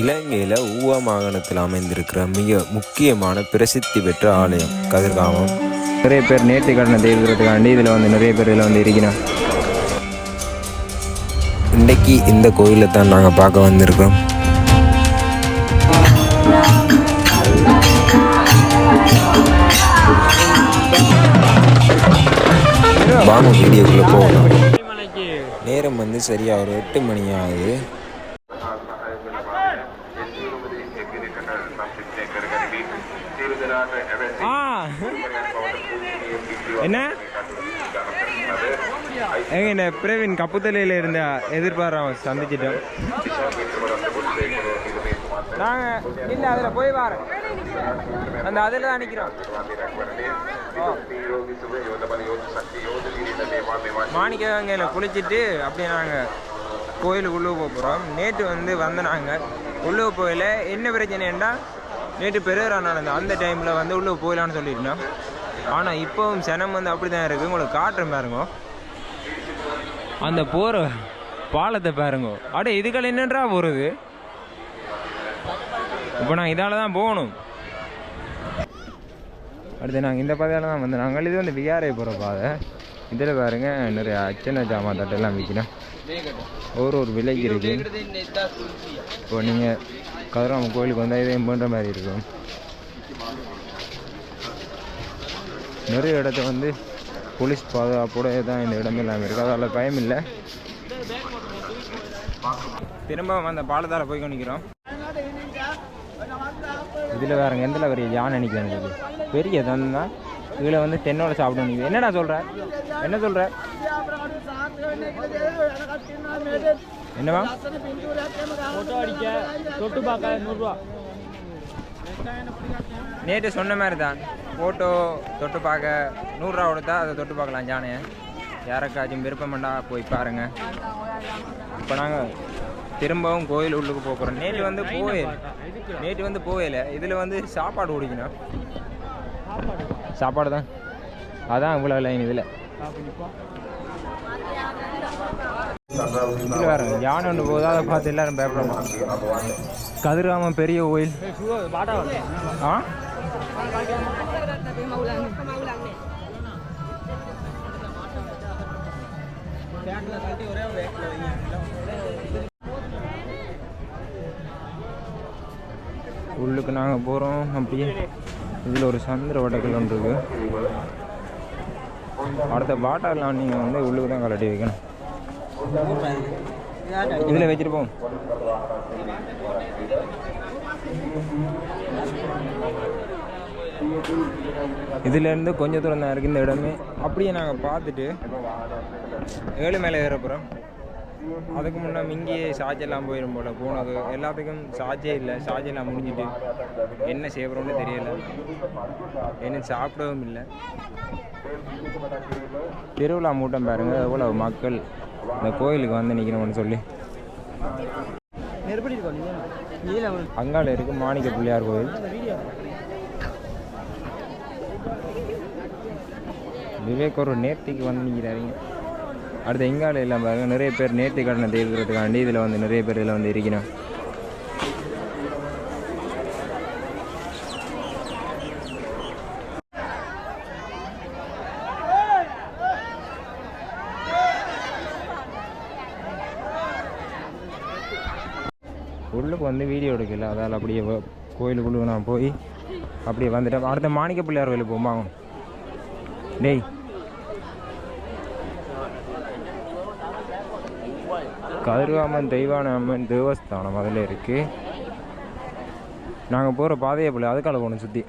இலங்கையில் ஊவா மாகாணத்தில் அமைந்திருக்கிற மிக முக்கியமான பிரசித்தி பெற்ற ஆலயம் கதிர்காமம். நிறைய பேர் நேர்த்தி கடனை தீர்க்கிறதுக்காண்டி இதில் வந்து நிறைய பேர் இதில் வந்து இருக்கிறோம் இன்றைக்கி இந்த கோயிலை தான் நாங்கள் பார்க்க வந்திருக்கிறோம். வாங்க வீடியோக்குள்ளே போகலாம். நேரம் வந்து சரியாக ஒரு எட்டு மணி ஆகுது ஆ என்ன? எங்க இந்த பிரவீன் கப்புத்தலையில் இருந்த எதிர்பார்வை சந்திச்சிட்டோம். நாங்கள் இல்லை அதில் போய் வாரோம் அந்த அதில் தான் நிற்கிறோம் மாணிக்கங்கையில் குளிச்சுட்டு அப்படியே நாங்கள் கோயிலுக்கு உள்ளே போக போகிறோம் நேற்று வந்து வந்த நாங்கள் உள்ளே போயில என்ன பிரச்சனைன்னா நேற்று பெருகிறா நடந்தது அந்த டைமில் வந்து உள்ளே போயிலான்னு சொல்லியிருந்தோம். ஆனால் இப்போவும் சனம் வந்து அப்படி தான் இருக்குது உங்களுக்கு காட்டுறேன் பாருங்க. அந்த போகிற பாலத்தை பாருங்க. அட இதுகள் என்னன்றா போகிறது இப்போ நான் இதால் தான் போகணும். அடுத்து நாங்கள் இந்த பாதையால் தான் வந்து நாங்கள் இது வந்து விகாரை போகிற பாதை. இதில் பாருங்க நிறைய அச்சனை ஜாமான் தட்டெல்லாம் விற்கிறோம் ஒரு ஒரு விலைக்கு இருக்கு. இப்போ நீங்கள் கதிராம கோயிலுக்கு வந்தால் இதையும் பண்ணுற மாதிரி இருக்கும். நிறைய இடத்த வந்து போலீஸ் பாதுகாப்போட தான் இந்த இடம் எல்லாமே இருக்குது அதால் பயம் இல்லை. திரும்ப அந்த பாலத்தால் போய் நிற்கிறோம் இதில் வேறங்க எந்த பெரிய யானை நிற்கிறேன் சொல்லி பெரிய தந்தா இதில் வந்து தென்னோட சாப்பிட நிற்குது என்னடா சொல்கிற என்ன சொல்கிற என்னவா நேற்று சொன்ன மாதிரி தான். ஃபோட்டோ தொட்டு பார்க்க நூறுரூவா கொடுத்தா அதை தொட்டு பார்க்கலாம் ஜானையை யாருக்காச்சும் விருப்பம்ண்டா போய் பாருங்க. இப்போ நாங்கள் திரும்பவும் கோயில் உள்ளுக்கு போக போகிறோம் நேற்று வந்து போவே நேற்று வந்து போவேல இதில் வந்து சாப்பாடு குடிக்கணும். சாப்பாடு தான். அதான் இவ்வளோ லைன் இதில். வேற யானை ஒன்று போகுது? அதை பார்த்து எல்லாரும் பயப்படுறோமா கதிராமன் பெரிய கோயில். ஆ? உள்ளுக்கு நாங்கள் போகிறோம் அப்படியே இதில் ஒரு சந்திர வடக்கல் ஒன்று இருக்கு அடுத்த பாட்டாலாம் நீங்கள் வந்து உள்ளுக்கு தான் கலட்டி வைக்கணும். இதில் வச்சிருப்போம். இதுலேருந்து கொஞ்சம் தூரம் தான் இருக்குது இந்த இடமே. அப்படியே நாங்கள் பார்த்துட்டு ஏழு மேலே ஏற போகிறோம் அதுக்கு முன்னே இங்கேயே சார்ஜ் எல்லாம் போயிடும் போல. போனது எல்லாத்துக்கும் சார்ஜே இல்லை. சார்ஜ் எல்லாம் முடிஞ்சிட்டு என்ன செய்யறோம்னு தெரியல. என்ன சாப்பிடவும் இல்லை. திருவிழா மூட்டம் பாருங்க. எவ்வளோ மக்கள் இந்த கோயிலுக்கு வந்து நிற்கணும்னு சொல்லி. அங்கால இருக்கு மாணிக்க பிள்ளையார் கோயில். விவேக் ஒரு நேர்த்திக்கு வந்து நிற்கிறாருங்க அடுத்து எங்கால எல்லாம் பாருங்க நிறைய பேர் நேர்த்தி கடனை தீர்க்கிறதுக்காண்டி இதில் வந்து நிறைய பேர் இதில் வந்து இருக்கணும் உள்ளுக்கு வந்து வீடியோ எடுக்கல அதால் அப்படியே கோயிலுக்குள்ளே கோயிலுக்குள்ள நான் போய் அப்படியே வந்துட்டேன். அடுத்த மாணிக்க பிள்ளையார் கோயிலுக்கு போமா டேய் கதிர்காமன் தெய்வான அம்மன் தேவஸ்தானம் அதில் இருக்குது நாங்கள் போகிற பாதையை பிள்ளை அதுக்கால போகணும் சுற்றி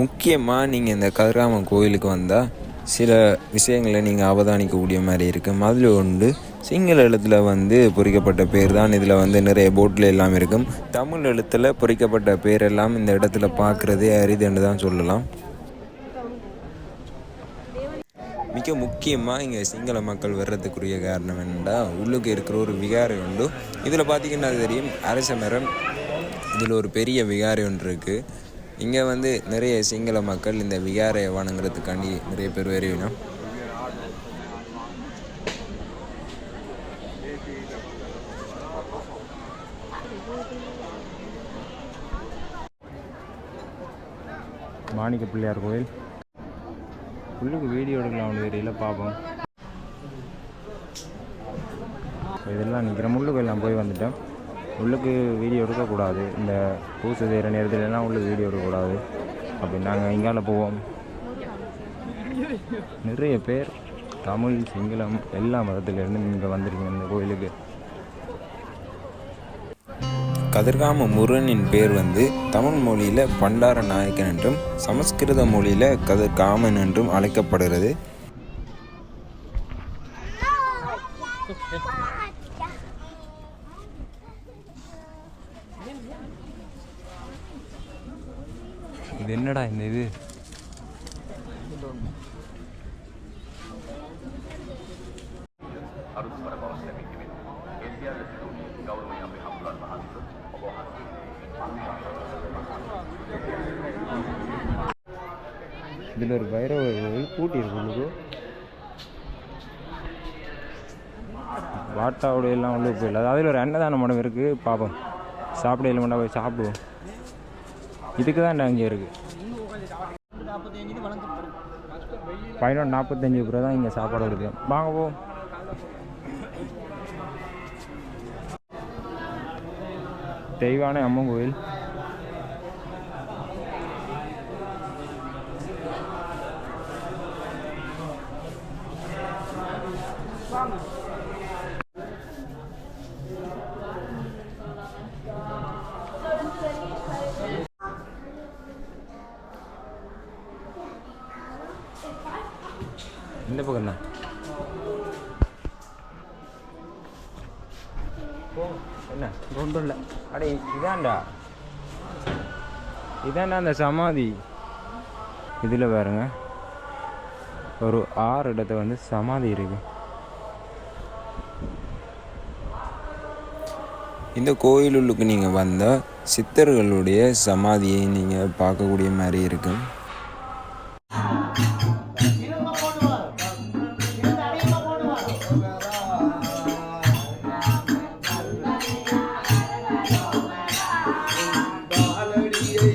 முக்கியமாக நீங்கள் இந்த கதிராமன் கோயிலுக்கு வந்தால் சில விஷயங்களை நீங்கள் அவதானிக்கக்கூடிய மாதிரி இருக்கும் அதில் ஒன்று சிங்கள எழுத்தில் வந்து பொறிக்கப்பட்ட பேர் தான். இதில் வந்து நிறைய போட்டில் எல்லாம் இருக்கும். தமிழ் எழுத்தில் பொறிக்கப்பட்ட பேர் எல்லாம் இந்த இடத்துல பார்க்குறதே அரிதுன்னு தான் சொல்லலாம். மிக முக்கியமாக இங்கே சிங்கள மக்கள் வர்றதுக்குரிய காரணம் என்னென்னா உள்ளுக்கு இருக்கிற ஒரு விகாரை உண்டு. இதில் பார்த்திங்கன்னா தெரியும் அரச மரம் இதில் ஒரு பெரிய விகாரை ஒன்று இருக்குது இங்கே வந்து நிறைய சிங்கள மக்கள் இந்த விகாரையை வணங்குறதுக்காண்டி நிறைய பேர் வருவினோம் மாணிக்க பிள்ளையார் கோயில். உள்ளுக்கு வீடியோ எடுக்கலாம் தெரியல பார்ப்போம் இதெல்லாம் நிற்கிற முள்ளுக்கு எல்லாம் போய் வந்துட்டேன் உள்ளுக்கு வீடியோ எடுக்கக்கூடாது. இந்த பூசை செய்கிற நேரத்துல எல்லாம் உள்ளுக்கு வீடியோ எடுக்கக்கூடாது. அப்படி நாங்கள் இங்கால போவோம். நிறைய பேர் தமிழ் சிங்களம் எல்லா மதத்திலேருந்து இங்கே வந்திருக்கீங்க இந்த கோயிலுக்கு. கதிர்காம முருகனின் பேர் வந்து தமிழ் மொழியில் பண்டார நாயக்கன் என்றும் சமஸ்கிருத மொழியில் கதிர்காமன் என்றும் அழைக்கப்படுகிறது. இது என்னடா இந்த இது? இதில் ஒரு பைரவ கோயில் பூட்டி இருக்கு உள்ளுக்கு வாட்டாவோட எல்லாம் உள்ளே போயிடல. அதில் ஒரு அன்னதான மடம் இருக்குது பார்ப்போம் சாப்பிட இல்லை போய் சாப்பிடுவோம். இதுக்கு தான் இங்கே இருக்குது பதினொன்று நாற்பத்தஞ்சு ரூபா தான் இங்கே சாப்பாடு வருது வாங்க போ. தெய்வானை அம்மன் கோயில். இந்த பக்கம் தான். என்ன? ஒன்றும் இல்லை. அடே இதான்டா. இதான்டா அந்த சமாதி. இதில் பாருங்க. ஒரு ஆறு இடத்த வந்து சமாதி இருக்கு. இந்த கோயிலுக்கு நீங்கள் வந்தால் சித்தர்களுடைய சமாதியை நீங்கள் பார்க்கக்கூடிய மாதிரி இருக்கும் பாலடியை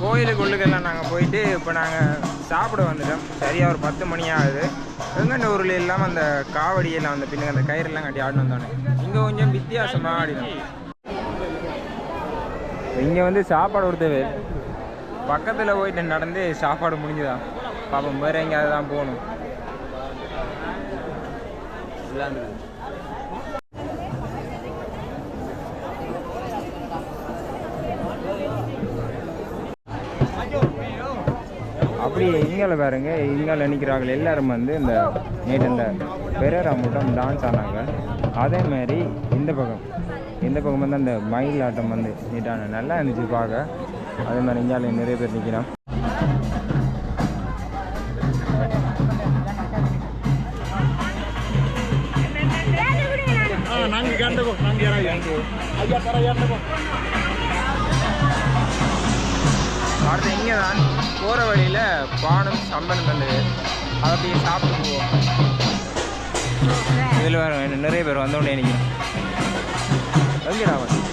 கோயிலுக்கு உள்ளுக்கெல்லாம் நாங்கள் போயிட்டு இப்போ நாங்கள் சாப்பிட வந்துட்டோம். சரியாக ஒரு பத்து மணி ஆகுது. வெங்கண்ட ஊரில் இல்லாமல் அந்த காவடியெல்லாம் அந்த பின்னுக்கு அந்த கயிறெல்லாம் கட்டி ஆடினு வந்தோன்னே இங்கே கொஞ்சம் வித்தியாசமாக ஆடினோம். இங்கே வந்து சாப்பாடு கொடுத்தது. பக்கத்தில் போயிட்டு நடந்து சாப்பாடு முடிஞ்சுதா? பாப்போம். வேறு எங்கேயாவது தான் போகணும். அப்படி இங்கால பாருங்க இங்கால நிற்கிறார்கள் எல்லாரும் வந்து இந்த நேற்று இந்த பெரரா மூட்டம் டான்ஸ் ஆனாங்க. அதே மாதிரி இந்த பக்கம் இந்த பக்கம் வந்து அந்த மயில் ஆட்டம் வந்து நீட்டான நல்லா இருந்துச்சு பார்க்க. அதே மாதிரி இங்கால நிறைய பேர் நிற்கிறான் அடுத்து இங்கே தான் போகிற வழியில் பானம் சம்பளம் தந்தது அதை அப்படியே சாப்பிட்டு போவோம் இதில் நிறைய பேர் வந்தோடனே நிற்கிறேன் எங்கடா அவன்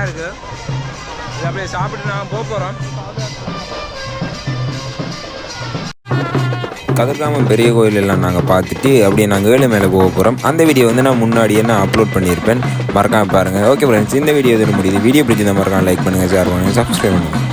இருக்குது இது அப்படியே சாப்பிட்டு நாங்கள் போக போகிறோம் கதிர்காமம் பெரிய கோயில் எல்லாம் நாங்கள் பார்த்துட்டு அப்படியே நாங்கள் ஏழு மேலே போக போகிறோம் அந்த வீடியோ வந்து நான் முன்னாடியே நான் அப்லோட் பண்ணியிருப்பேன் மறக்காமல் பாருங்கள் ஓகே ஃப்ரெண்ட்ஸ் இந்த வீடியோ இதில் முடியுது. வீடியோ பிடிச்சிருந்தா மறக்காம லைக் பண்ணுங்கள் ஷேர் பண்ணுங்கள் சப்ஸ்கிரைப் பண்ணுங்கள்